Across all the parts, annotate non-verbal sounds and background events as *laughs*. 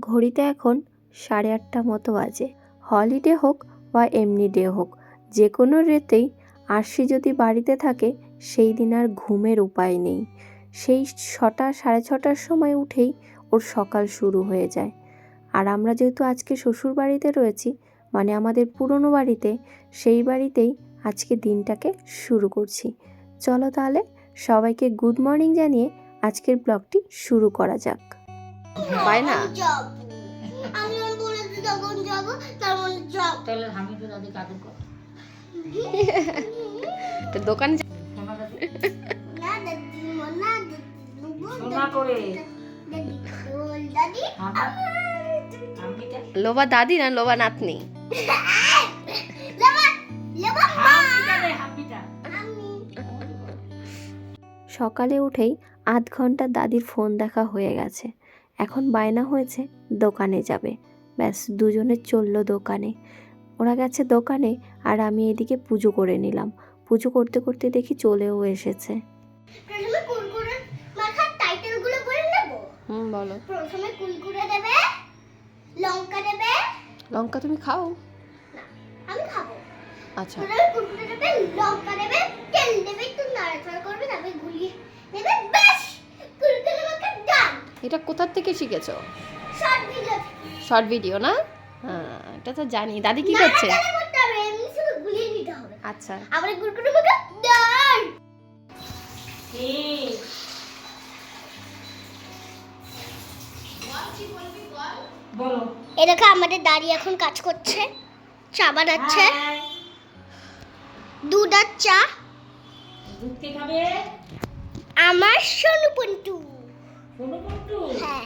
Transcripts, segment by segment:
ঘড়িতে এখন সাড়ে আটটা মতো বাজে। হলিডে হোক বা এমনি ডে হোক যে কোনো রেতেই আরশি যদি বাড়িতে থাকে, সেই দিন আর ঘুমের উপায় নেই। সেই ছটা, সাড়ে ছটার সময় উঠেই ওর সকাল শুরু হয়ে যায়। আর আমরা যেহেতু আজকে শ্বশুর বাড়িতে রয়েছি মানে আমাদের পুরনো বাড়িতে, সেই বাড়িতেই আজকে দিনটাকে শুরু করছি। চলো তাহলে সবাইকে গুড মর্নিং জানিয়ে আজকের ব্লগটি শুরু করা যাক। বাই না? যাব। আমি যখন বলেছি তখন যাব তার মানে যাব। তাহলে আমি তো *laughs* দাদি কর তো দোকানে না লোবা দাদি না লোবা নাতনি? *laughs* সকালে উঠেই আধ ঘণ্টা দাদির ফোন দেখা হয়ে গেছে। এখন বায়না হয়েছে দোকানে যাবে। ব্যাস দুজনে চলল দোকানে। ওরা গেছে দোকানে আর আমি এদিকে পুজো করে নিলাম। পুজো করতে করতে দেখি চলেও এসেছে। হুম বলো। প্রথমে কুরকুরে দেবে লঙ্কা দেবে। লঙ্কা তুমি খাও? আমি খাব। আচ্ছা। প্রথমে কুরকুরে দেবে লঙ্কা দেবে তেল দেবে একটু নাড়াচাড়া করবে তারপরে গুলিয়ে দেবে ব্যাস কুরকুরে মাখা ডান এটা কোথার থেকে শিখেছো? শর্ট ভিডিও শর্ট ভিডিও না? হ্যাঁ এটা তো জানি। দাদি কি করছে? আচ্ছা। আবার কুরকুরে মাখা ডান বলো। এ দেখো আমাদের দাঁড়িয়ে এখন কাজ করছে চা বানাচ্ছে। হাই। দুধ আর চা। দুধ কে খাবে? আমার সোনু পন্টু। কোনো পট্টু হ্যাঁ।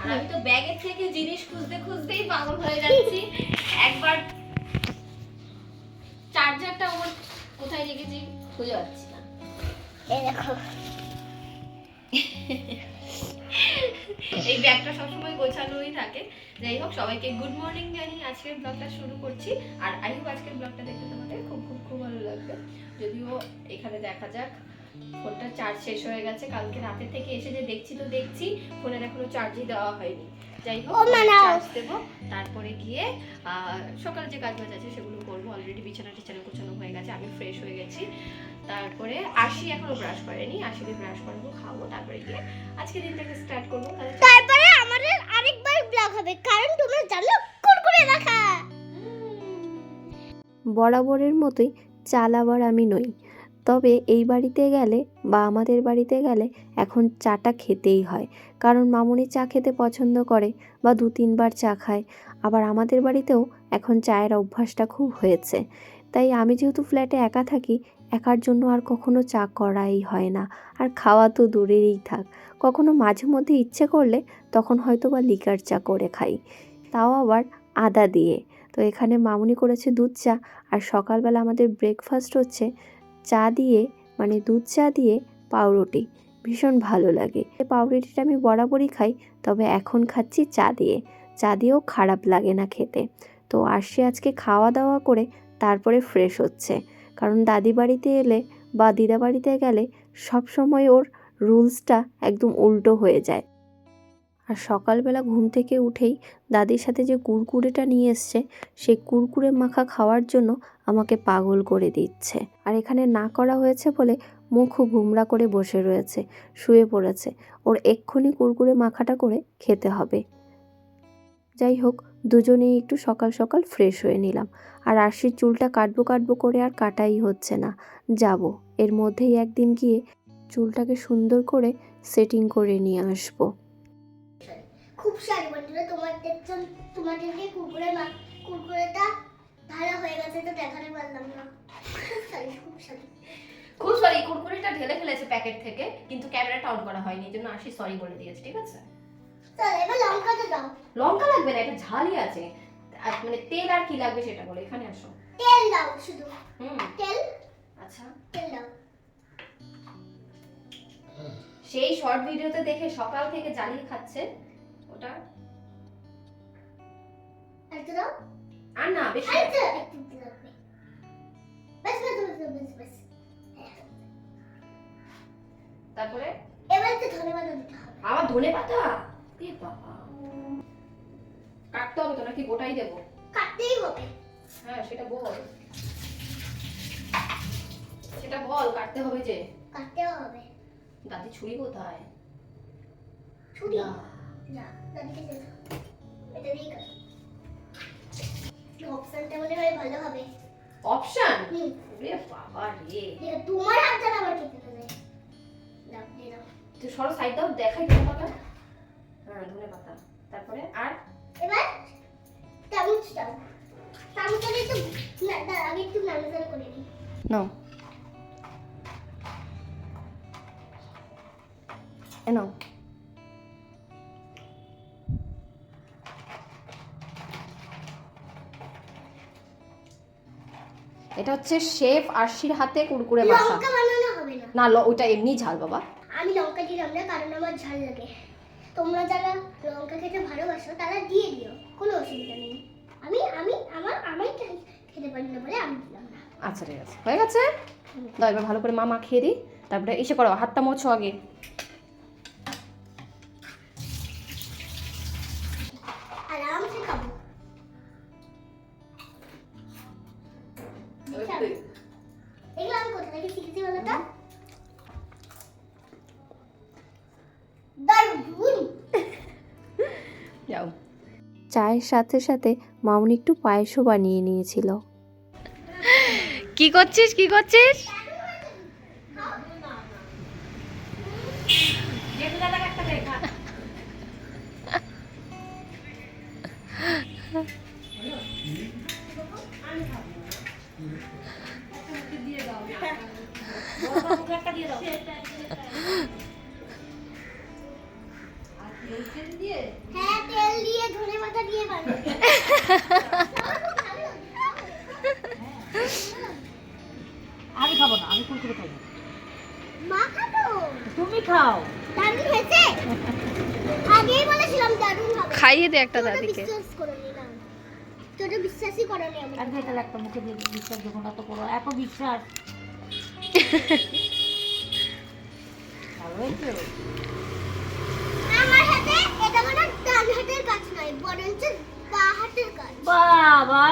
আর আমি তো ব্যাগের থেকে জিনিস খুঁজতে খুঁজতেই পাগল হয়ে যাচ্ছি। একবার চার্জারটা আমার কোথায় রেখেছি খুঁজে পাচ্ছি না। এই দেখো। এই ব্যাগটা সবসময় গোছানোই থাকে। যাই হোক সবাইকে গুড মর্নিং জানিয়ে আজকের ব্লগটা শুরু করছি। আর আই হোপ আজকের ব্লগটা দেখতে তোমাদের খুব খুব খুব ভালো লাগবে। যদিও এখানে দেখা যাক ফোনটা চার্জ শেষ হয়ে গেছে। কালকে রাতে থেকে এসে যে দেখছি তো দেখছি ফোনের এখনও চার্জই দেওয়া হয়নি। যাই হোক। চার্জ দেবো। তারপরে গিয়ে আহ, সকালে যে কাজ বাজ আছে সেগুলো করব। অলরেডি বিছানা টিছানা গোছানো হয়ে গেছে আমি ফ্রেশ হয়ে গেছি। তারপরে আশি এখনও ব্রাশ করেনি। আশিকে ব্রাশ করাবো খাব তারপরে গিয়ে আজকে দিনটাকে স্টার্ট করব। তারপরে আমাদের আরেকবার ব্লগ হবে কারণ তোমরা জানো কুরকুরে রাখা। বরাবরের মতোই চালাবার আমি নই। তবে এই বাড়িতে গেলে বা আমাদের বাড়িতে গেলে এখন চাটা খেতেই হয়। কারণ মামুনি চা খেতে পছন্দ করে বা দু তিনবার চা খায়। আবার আমাদের বাড়িতেও এখন চায়ের অভ্যাসটা খুব হয়েছে। তাই আমি যেহেতু ফ্ল্যাটে একা থাকি, একার জন্য আর কখনো চা করাই হয় না। আর খাওয়া তো দূরেরই থাক। কখনো মাঝে মধ্যে ইচ্ছে করলে তখন হয়তো বা লিকার চা করে খাই। তাও আবার আদা দিয়ে। তো এখানে মামুনি করেছে দুধ চা। আর সকালবেলা আমাদের ব্রেকফাস্ট হচ্ছে চা দিয়ে মানে দুধ চা দিয়ে পাউরুটি। ভীষণ ভালো লাগে। পাউরুটিটা আমি বরাবরই খাই, তবে এখন খাচ্ছি চা দিয়ে। চা দিয়েও খারাপ লাগে না খেতে। তো আসছে আজকে খাওয়া দাওয়া করে তারপরে ফ্রেশ হচ্ছে। কারণ দাদি বাড়িতে এলে বা দিদা বাড়িতে গেলে সব সময় ওর রুলসটা একদম উল্টো হয়ে যায়। আর সকালবেলা ঘুম থেকে উঠেই দাদির সাথে যে কুরকুরেটা নিয়ে এসছে, সেই কুরকুরে মাখা খাওয়ার জন্য আমাকে পাগল করে দিচ্ছে। আর এখানে না করা হয়েছে বলে মুখও ঘুমরা করে বসে রয়েছে, শুয়ে পড়েছে। ওর এক্ষুনি কুরকুরে মাখাটা করে খেতে হবে। যাই হোক, দুজনেই একটু সকাল সকাল ফ্রেশ হয়ে নিলাম। আর আরশির চুলটা কাটবো কাটবো করে আর কাটাই হচ্ছে না। যাব, এর মধ্যেই একদিন গিয়ে চুলটাকে সুন্দর করে সেটিং করে নিয়ে আসব। খুব সারি বন্ধুরা তোমাদের তোমাদেরকে কুরকুরে মা কুরকুরেটা ভালো হয়ে গেছে তো দেখাতে পারলাম না। খুব সারি কুরকুরিটা ঢেলে ফেলেছে প্যাকেট থেকে কিন্তু ক্যামেরাটা অন করা হয়নি এই জন্য আশি সরি বলে দিয়েছে ঠিক আছে? এবার লঙ্কাটা দাও। লঙ্কা লাগবে না এটা ঝালই আছে। মানে তেল আর কি লাগবে সেটা বলো এখানে আসো। তেল দাও শুধু। হুম। তেল? আচ্ছা। তেল দাও। সেই শর্ট ভিডিওতে দেখে সকাল থেকে জ্বালিয়ে খাচ্ছে ওটা। একটু দাও। আর না বেশি তারপরে? এবার একটু ধনে পাতা দিতে হবে। আবার ধনে পাতা? এ বাবা। কাটতে হবে তো নাকি গোটাই দেবো? কাটতেই হবে। হ্যাঁ সেটা বল। সেটা বল কাটতে হবে যে। কাটতেও হবে। দাদি ছুরি কোথায়? ছুরি। যা দাদিকে দে। এটা দিয়ে কাটো। অপশনটা মনে হয় ভালো হবে। অপশন রে বাবা রে। তোমার হাতটা আবার কেটে দেবে। দাও দিয়ে দাও। তুই সরো সাইড দাও দেখাই ধনে পাতা হ্যাঁ ধনে পাতা। তারপরে আর? এবার চামচ দাও। চামচটা একটু না আগে একটু নাড়াচাড়া করে নিই। নাও। এ নাও। এটা হচ্ছে শেফ আরশির হাতে কুরকুরে বাসা লঙ্কা বানানো হবে না। না ল- ওটা এমনি ঝাল বাবা। আমি লঙ্কা দিলাম না কারণ আমার ঝাল লাগে। তোমরা যারা লঙ্কা খেতে ভালোবাসো তারা দিয়ে দিও কোনো অসুবিধা নেই। আমি আমি আমার আমি খে- খেতে পারি না বলে আমি দিলাম না। আচ্ছা ঠিক আছে। হয়ে গেছে? দাও এবার ভালো করে মা মাখিয়ে দিই। তারপরে এসে করো হাতটা মোছো আগে। এগুলো আমি কোথা থেকে শিখেছি বলো তো? যাও। চায়ের সাথে সাথে মামনি একটু পায়েসও বানিয়ে নিয়েছিল। কি করছিস? কি করছিস? হ্যাঁ তেল দিয়ে ধনে পাতা দিয়ে আমি খাব না আমি না। মা খাব? তুমি খাও। হয়েছে আগেই বলেছিলাম দারুণ হবে খাইয়ে দে একটা দাদিকে। বিশ্বাস তোরা বিশ্বাসই করোনি আমার আর ভাই তাহলে একটা মুখে দিয়ে বিশ্বাস যখন এত করো এত বিশ্বাস। *laughs* আমার হাতে এটা কোনো ডান হাতের কাজ নয় বরঞ্চ বা হাতের কাজ। বাবা।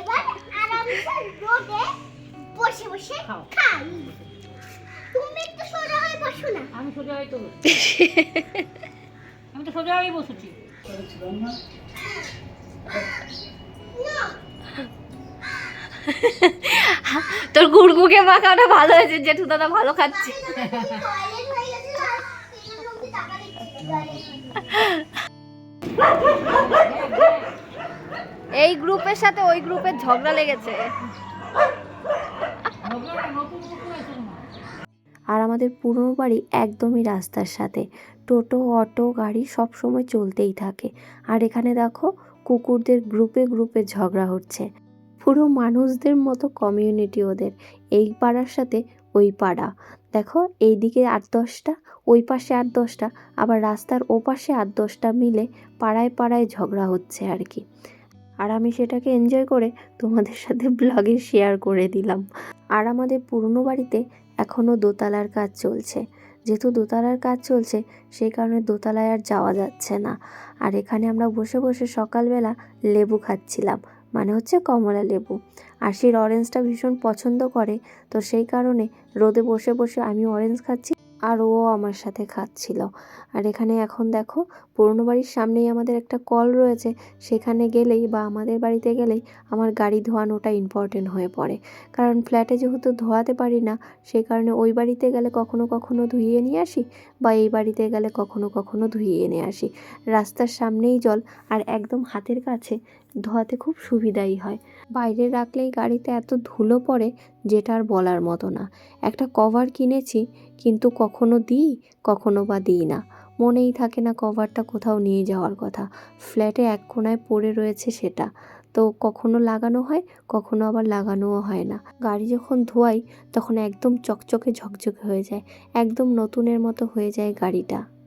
এবার আরামসে রোদে বসে বসে। খাই। তুমি একটু সোজা হয়ে বসো না। আমি সোজা হয়ে তো আমি তো সোজা হয়ে বসেছি। না। তোর গুড়গুকে মাখাটা ভালো হয়েছে, জেঠু দাদা ভালো খাচ্ছে। এই গ্রুপের সাথে ওই গ্রুপের ঝগড়া লেগেছে। আর আমাদের পুরনো বাড়ি একদমই রাস্তার সাথে। টোটো, অটো, গাড়ি সব সময় চলতেই থাকে। আর এখানে দেখো, কুকুরদের গ্রুপে গ্রুপে ঝগড়া হচ্ছে। পুরো মানুষদের মতো কমিউনিটি ওদের। এই পাড়ার সাথে ওই পাড়া। দেখো, এইদিকে আট দশটা, ওই পাশে আট দশটা, আবার রাস্তার ও পাশে আট দশটা মিলে পাড়ায় পাড়ায় ঝগড়া হচ্ছে আর কি। আর আমি সেটাকে এনজয় করে তোমাদের সাথে ব্লগে শেয়ার করে দিলাম। আর আমাদের পুরনো বাড়িতে এখনও দোতলার কাজ চলছে। যেহেতু দোতলার কাজ চলছে, সেই কারণে দোতলায় আর যাওয়া যাচ্ছে না। আর এখানে আমরা বসে বসে সকালবেলা লেবু খাচ্ছিলাম। মানে হচ্ছে কমলা লেবু। আর সেই অরেঞ্জটা ভীষণ পছন্দ করে, তো সেই কারণে রোদে বসে বসে আমি অরেঞ্জ খাচ্ছি আর ও আমার সাথে খাচ্ছিল। আর এখানে এখন দেখো, পুরনো বাড়ির সামনেই আমাদের একটা কল রয়েছে, সেখানে গেলেই বা আমাদের বাড়িতে গেলেই আমার গাড়ি ধোয়ানোটা ইম্পর্টেন্ট হয়ে পড়ে। কারণ ফ্ল্যাটে যেহেতু ধোয়াতে পারি না, সেই কারণে ওই বাড়িতে গেলে কখনো কখনো ধুইয়ে নিয়ে আসি বা এই বাড়িতে গেলে কখনো কখনো ধুইয়ে নিয়ে আসি। রাস্তার সামনেই জল আর একদম হাতের কাছে ধোয়াতে খুব সুবিধাই হয়। বাইরে রাখলেই গাড়িতে এত ধুলো পড়ে যেটা আর বলার মতো না। একটা কভার কিনেছি, কিন্তু কখনো দিই, কখনো বা দিই না। মনেই থাকে না কভারটা কোথাও নিয়ে যাওয়ার কথা। ফ্ল্যাটে এক কোনায় পড়ে রয়েছে সেটা। তো কখনো লাগানো হয়, কখনো আবার লাগানোও হয় না। গাড়ি যখন ধোয়াই, তখন একদম চকচকে ঝকঝকে হয়ে যায়। একদম নতুনের মতো হয়ে যায় গাড়িটা।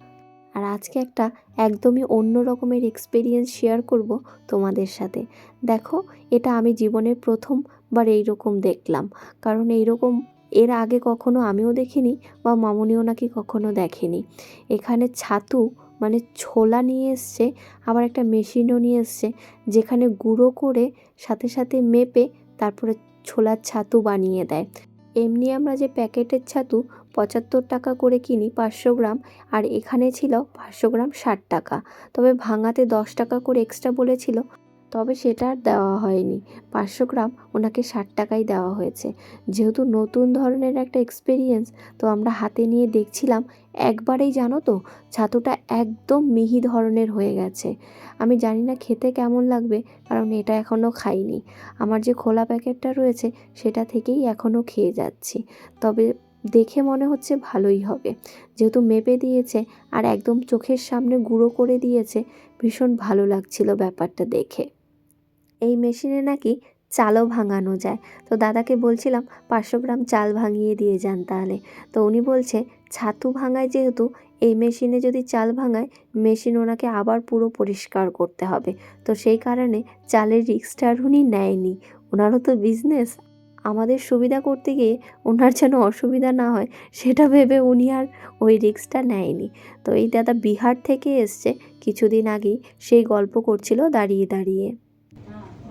আর আজকে একটা একদমই অন্য রকমের এক্সপিরিয়েন্স শেয়ার করব তোমাদের সাথে। দেখো, এটা আমি জীবনের প্রথমবার এইরকম দেখলাম। কারণ এইরকম এর আগে কখনো আমিও দেখিনি বা মামুনিও নাকি কখনো দেখেনি। এখানে ছাতু মানে ছোলা নিয়ে এসছে, আবার একটা মেশিনও নিয়ে এসছে, যেখানে গুঁড়ো করে সাথে সাথে মেপে তারপরে ছোলার ছাতু বানিয়ে দেয়। এমনি আমরা যে প্যাকেটের ছাতু পঁচাত্তর টাকা করে কিনি পাঁচশো গ্রাম, আর এখানে ছিল পাঁচশো গ্রাম ষাট টাকা। তবে ভাঙাতে দশ টাকা করে এক্সট্রা বলেছিল তবে সেটা আর দেওয়া হয়নি। পাঁচশো গ্রাম ওনাকে ষাট টাকাই দেওয়া হয়েছে। যেহেতু নতুন ধরনের একটা এক্সপিরিয়েন্স তো আমরা হাতে নিয়ে দেখছিলাম, একবারেই জানো তো, ছাতুটা একদম মিহি ধরনের হয়ে গেছে। আমি জানি না খেতে কেমন লাগবে, কারণ এটা এখনও খাইনি। আমার যে খোলা প্যাকেটটা রয়েছে, সেটা থেকেই এখনও খেয়ে যাচ্ছি। তবে দেখে মনে হচ্ছে ভালোই হবে। যেহেতু মেপে দিয়েছে আর একদম চোখের সামনে গুঁড়ো করে দিয়েছে, ভীষণ ভালো লাগছিল ব্যাপারটা দেখে। এই মেশিনে নাকি চালও ভাঙানো যায়। তো দাদাকে বলছিলাম, পাঁচশো গ্রাম চাল ভাঙিয়ে দিয়ে যান তাহলে। তো উনি বলছে, ছাতু ভাঙায় যেহেতু, এই মেশিনে যদি চাল ভাঙায়, মেশিন ওনাকে আবার পুরো পরিষ্কার করতে হবে। তো সেই কারণে চালের রিক্সটা আর উনি নেয়নি। ওনারও তো বিজনেস আমাদের সুবিধা করতে গিয়ে ওনার যেন অসুবিধা না হয়, সেটা ভেবে উনি আর ওই রিক্সটা নেয়নি। তো এই দাদা বিহার থেকে এসছে, কিছুদিন আগেই সেই গল্প করছিল দাঁড়িয়ে দাঁড়িয়ে।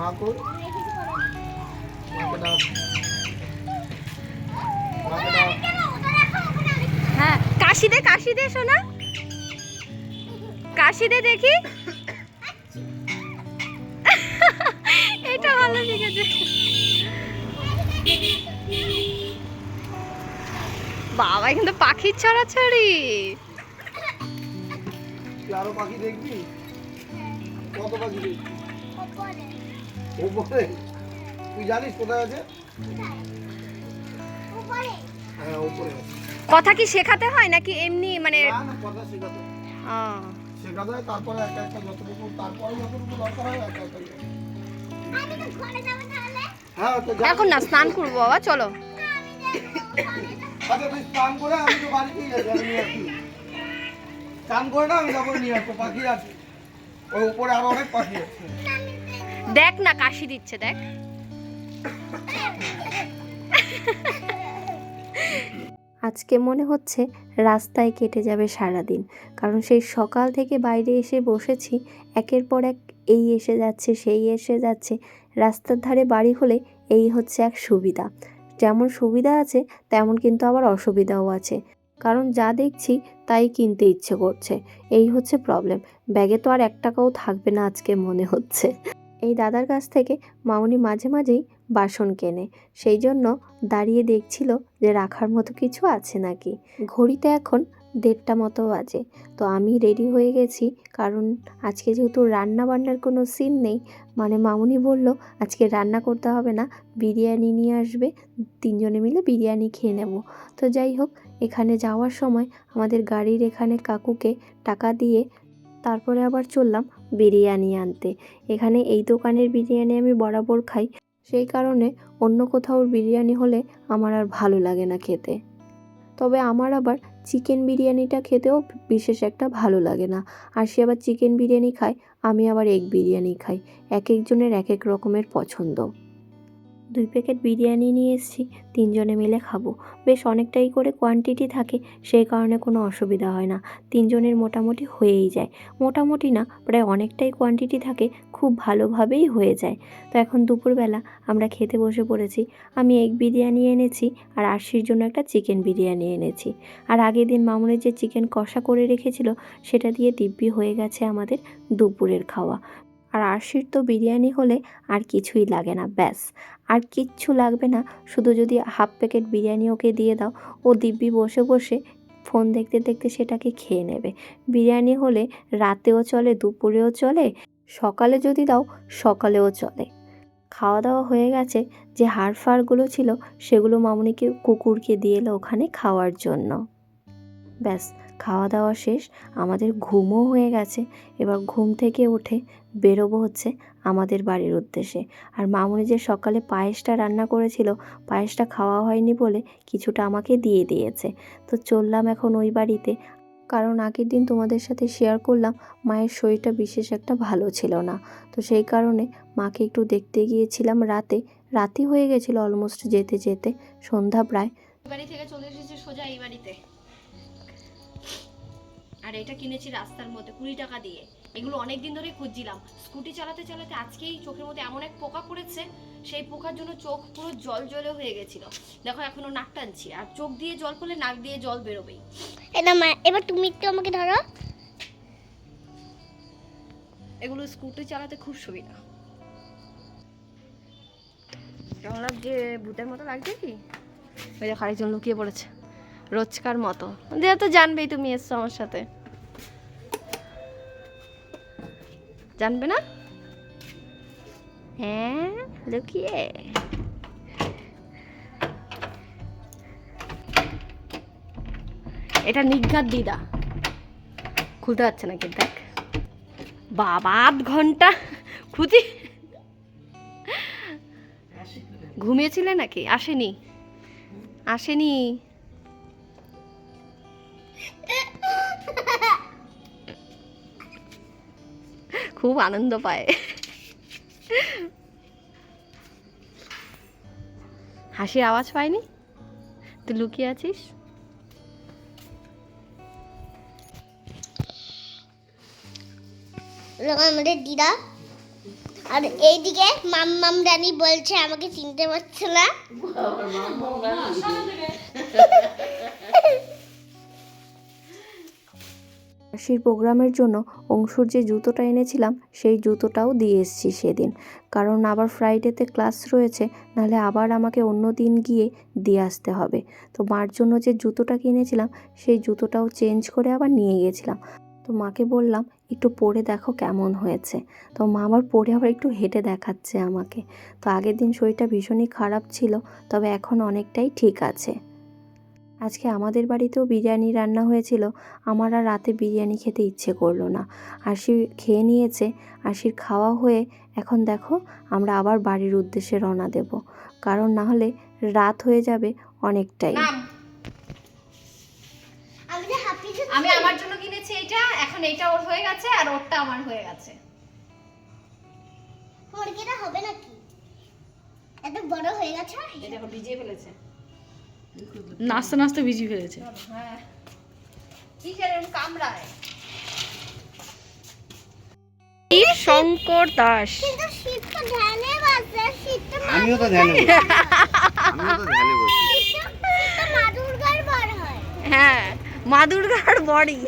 మాకు হ্যাঁ, কাশিদে কাশিদে শোনা কাশিদে দেখি। এটা ভালো শিখেছে। বাবা কিন্তু পাখির ছড়াছড়ি আরও পাখি দেখবি? কত পাখি দেখবি? উপরে। তুই জানিস কোথায় হ্যাঁ, আছে? কথা কি শেখাতে হয় নাকি এমনি মানে হ্যাঁ, এখন না স্নান করব বাবা চলো। আচ্ছা, স্নান করে আমি তো বাড়িতেই স্নান করে না আমি যাব নিয়ে আসব পাখি আছে। ওই উপরে আরও অনেক পাখি আছে। দেখ না, কাশি দিচ্ছে, দেখ। আজকে মনে হচ্ছে রাস্তায় কেটে যাবে সারাদিন, কারণ সেই সকাল থেকে বাইরে এসে বসেছি, একের পর এক এই এসে যাচ্ছে, সেই এসে যাচ্ছে। রাস্তার ধারে বাড়ি হলে এই হচ্ছে এক সুবিধা। যেমন সুবিধা আছে, তেমন কিন্তু আবার অসুবিধাও আছে। কারণ যা দেখছি, তাই কিনতে ইচ্ছে করছে। এই হচ্ছে প্রবলেম ব্যাগে তো আর এক টাকাও থাকবে না আজকে মনে হচ্ছে। এই দাদার কাছ থেকে মামনি মাঝে মাঝেই বাসন কেনে। সেই জন্য দাঁড়িয়ে দেখছিল যে রাখার মতো কিছু আছে নাকি। ঘড়িতে এখন দেড়টা মতো বাজে। তো আমি রেডি হয়ে গেছি, কারণ আজকে যেহেতু রান্না বান্নার কোনো সিন নেই মানে মামুনি বলল, আজকে রান্না করতে হবে না, বিরিয়ানি নিয়ে আসবে, তিনজনে মিলে বিরিয়ানি খেয়ে নেব। তো যাই হোক, এখানে যাওয়ার সময় আমাদের গাড়ির এখানে কাকুকে টাকা দিয়ে তারপরে আবার চললাম বিরিয়ানি আনতে। এখানে এই দোকানের বিরিয়ানি আমি বরাবর খাই, সেই কারণে অন্য কোথাও বিরিয়ানি হলে আমার আর ভালো লাগে না খেতে। তবে আমার আবার চিকেন বিরিয়ানিটা খেতেও বিশেষ একটা ভালো লাগে না। আর সে আবার চিকেন বিরিয়ানি খায়, আমি আবার এগ বিরিয়ানি খাই। এক একজনের এক এক রকমের পছন্দ। দুই প্যাকেট বিরিয়ানি নিয়ে এসেছি, তিনজনে মিলে খাব। বেশ অনেকটাই করে কোয়ান্টিটি থাকে, সেই কারণে কোনো অসুবিধা হয় না। তিনজনের মোটামুটি হয়েই যায়। মোটামুটি না, প্রায় অনেকটাই কোয়ান্টিটি থাকে, খুব ভালোভাবেই হয়ে যায়। তো এখন দুপুরবেলা আমরা খেতে বসে পড়েছি। আমি এগ বিরিয়ানি এনেছি আর আরশির জন্য একটা চিকেন বিরিয়ানি এনেছি। আর আগের দিন মামুনের যে চিকেন কষা করে রেখেছিল, সেটা দিয়ে দিব্যি হয়ে গেছে আমাদের দুপুরের খাওয়া। আর আরশির তো বিরিয়ানি হলে আর কিছুই লাগে না, ব্যাস। আর কিচ্ছু লাগবে না, শুধু যদি হাফ প্যাকেট বিরিয়ানি ওকে দিয়ে দাও, ও দিব্যি বসে বসে ফোন দেখতে দেখতে সেটাকে খেয়ে নেবে। বিরিয়ানি হলে রাতেও চলে, দুপুরেও চলে, সকালে যদি দাও, সকালেও চলে। খাওয়া দাওয়া হয়ে গেছে, যে হাড় ফাড়গুলো ছিল, সেগুলো মামুনিকে, কুকুরকে দিয়ে এলো ওখানে খাওয়ার জন্য। ব্যাস খাওয়া দাওয়া শেষ, আমাদের ঘুমও হয়ে গেছে। এবার ঘুম থেকে উঠে বেরোবো হচ্ছে আমাদের বাড়ির উদ্দেশ্যে। আর মামুনি যে সকালে পায়েসটা রান্না করেছিল, পায়েসটা খাওয়া হয়নি বলে কিছুটা আমাকে দিয়ে দিয়েছে। তো চললাম এখন ওই বাড়িতে। কারণ আগের দিন তোমাদের সাথে শেয়ার করলাম, মায়ের শরীরটা বিশেষ একটা ভালো ছিল না। তো সেই কারণে মাকে একটু দেখতে গিয়েছিলাম রাতে। রাতি হয়ে গেছিল অলমোস্ট যেতে যেতে, সন্ধ্যা প্রায়। বাড়ি থেকে চলে এসেছি সোজা এই বাড়িতে। আর এটা কিনেছি রাস্তার মধ্যে কুড়ি টাকা দিয়ে। এগুলো অনেক দিন ধরে খুঁজছিলাম। স্কুটি চালাতে চালাতে আজকেই চোখের মধ্যে এমন এক পোকা পড়েছে সেই পোকার জন্য চোখ পুরো জল জলে হয়ে গেছিল। দেখো এখনও নাক টানছি আর চোখ দিয়ে জল পড়লে নাক দিয়ে জল বেরোবেই। এটা মা এবার তুমি একটু আমাকে ধরো। এগুলো স্কুটি চালাতে খুব সুবিধা। কেমন লাগছে? ভূতের মতো লাগছে কি? ওই যে আরেকজন লুকিয়ে পড়েছে। রোজকার মতো। যেহেতু জানবেই তুমি এসছো আমার সাথে। জানবে না? হ্যাঁ লুকিয়ে। এটা নিজ্ঞাত দিদা। খুলতে পারছে না কিন্তু দেখ। বাবা, আধ ঘণ্টা। খুঁজি ঘুমিয়েছিলে নাকি? আসেনি। আসেনি। খুব আনন্দ পায়। হাসির আওয়াজ পায়নি তুই লুকিয়ে আছিস? আমাদের দিদা। আর এইদিকে মাম্মাম রানী বলছে আমাকে চিনতে পারছে না। সেই প্রোগ্রামের জন্য অংশুর যে জুতোটা এনেছিলাম, সেই জুতোটাও দিয়ে এসেছি সেদিন। কারণ আবার ফ্রাইডেতে ক্লাস রয়েছে, নাহলে আবার আমাকে অন্য দিন গিয়ে দিয়ে আসতে হবে। তো মার জন্য যে জুতোটা কিনেছিলাম, সেই জুতোটাও চেঞ্জ করে আবার নিয়ে গেছিলাম তো মাকে বললাম, একটু পরে দেখো কেমন হয়েছে। তো মা আবার পরে আবার একটু হেঁটে দেখাচ্ছে আমাকে। তো আগের দিন শরীরটা ভীষণই খারাপ ছিল, তবে এখন অনেকটাই ঠিক আছে। আজকে আমাদের বাড়িতেও বিরিয়ানি রান্না হয়েছিল। আমার আর রাতে বিরিয়ানি খেতে ইচ্ছে করল না। আশি খেয়ে নিয়েছে। আশির খাওয়া হয়ে এখন দেখো আমরা আবার বাড়ির উদ্দেশ্যে রওনা দেব। কারণ না হলে রাত হয়ে যাবে অনেকটাই। আমি আমার জন্য কিনেছি এটা। এখন এইটা ওর হয়ে গেছে আর ওরটা আমার হয়ে গেছে। মুরগিটা হবে নাকি? এত বড় হয়ে গেছে এটা ভিজিয়ে ফেলেছে। নাচতে নাচতে ভিজি ফেলেছে হ্যাঁ। শঙ্কর দাস। আমিও তো ধ্যানে আমিও তো বসি। হয়। হ্যাঁ মা দুর্গার বডি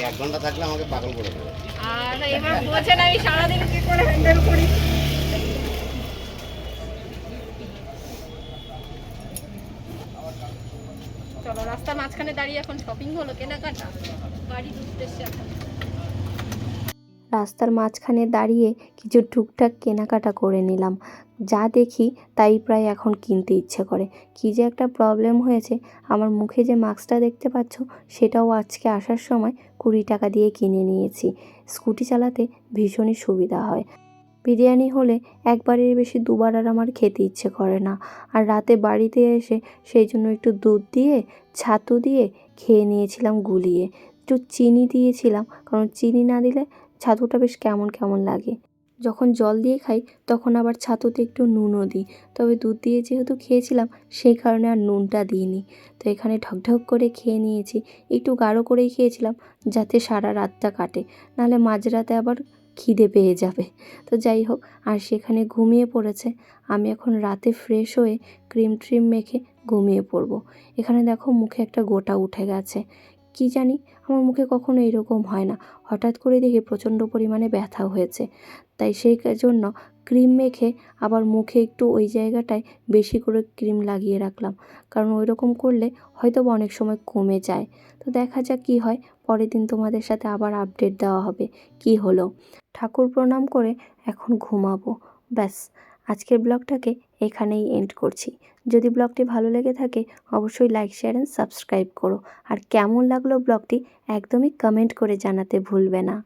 এক ঘণ্টা থাকলে আমাকে পাগল করে দেবে। আর এবার বোঝেন আমি সারাদিন কি করে হ্যান্ডেল করি চলো রাস্তার মাঝখানে দাঁড়িয়ে এখন শপিং হলো, কেনাকাটা বাড়ির উদ্দেশ্যে এখন। রাস্তার মাঝখানে দাঁড়িয়ে কিছু টুকটাক কেনাকাটা করে নিলাম। যা দেখি তাই প্রায় এখন কিনতে ইচ্ছে করে। কী যে একটা প্রবলেম হয়েছে, আমার মুখে যে মাস্কটা দেখতে পাচ্ছ, সেটাও আজকে আসার সময় কুড়ি টাকা দিয়ে কিনে নিয়েছি। স্কুটি চালাতে ভীষণই সুবিধা হয়। বিরিয়ানি হলে একবারের বেশি দুবার আর আমার খেতে ইচ্ছে করে না। আর রাতে বাড়িতে এসে সেই জন্য একটু দুধ দিয়ে, ছাতু দিয়ে খেয়ে নিয়েছিলাম গুলিয়ে। একটু চিনি দিয়েছিলাম, কারণ চিনি না দিলে ছাতুটা বেশ কেমন কেমন লাগে। যখন জল দিয়ে খাই, তখন আবার ছাতুতে একটু নুনও দিই। তবে দুধ দিয়ে যেহেতু খেয়েছিলাম, সেই কারণে আর নুনটা দিইনি। তো এখানে ঢকঢক করে খেয়ে নিয়েছি, একটু গাঢ় করেই খেয়েছিলাম, যাতে সারা রাতটা কাটে। নাহলে মাঝরাতে আবার খিদে পেয়ে যাবে। তো যাই হোক, আর সেখানে ঘুমিয়ে পড়েছে। আমি এখন রাতে ফ্রেশ হয়ে ক্রিম ট্রিম মেখে ঘুমিয়ে পড়ব। এখানে দেখো মুখে একটা গোটা উঠে গেছে। কি জানি, আমার মুখে কখনো এরকম হয় না। হঠাৎ করে দেখে প্রচণ্ড পরিমাণে ব্যথা হয়েছে। তাই সেই জন্য ক্রিম মেখে আবার মুখে একটু ওই জায়গাটায় বেশি করে ক্রিম লাগিয়ে রাখলাম। কারণ ওই রকম করলে হয়তো অনেক সময় কমে যায়। তো দেখা যাক কী হয়। পরের দিন তোমাদের সাথে আবার আপডেট দেওয়া হবে। কি হলো? ঠাকুর প্রণাম করে এখন ঘুমাবো। ব্যাস, আজকের ব্লগটাকে এখানেই এন্ড করছি। যদি ব্লগটি ভালো লেগে থাকে, অবশ্যই লাইক শেয়ার অ্যান্ড সাবস্ক্রাইব করো। আর কেমন লাগল ব্লগটি, একদমই কমেন্ট করে জানাতে ভুলবে না।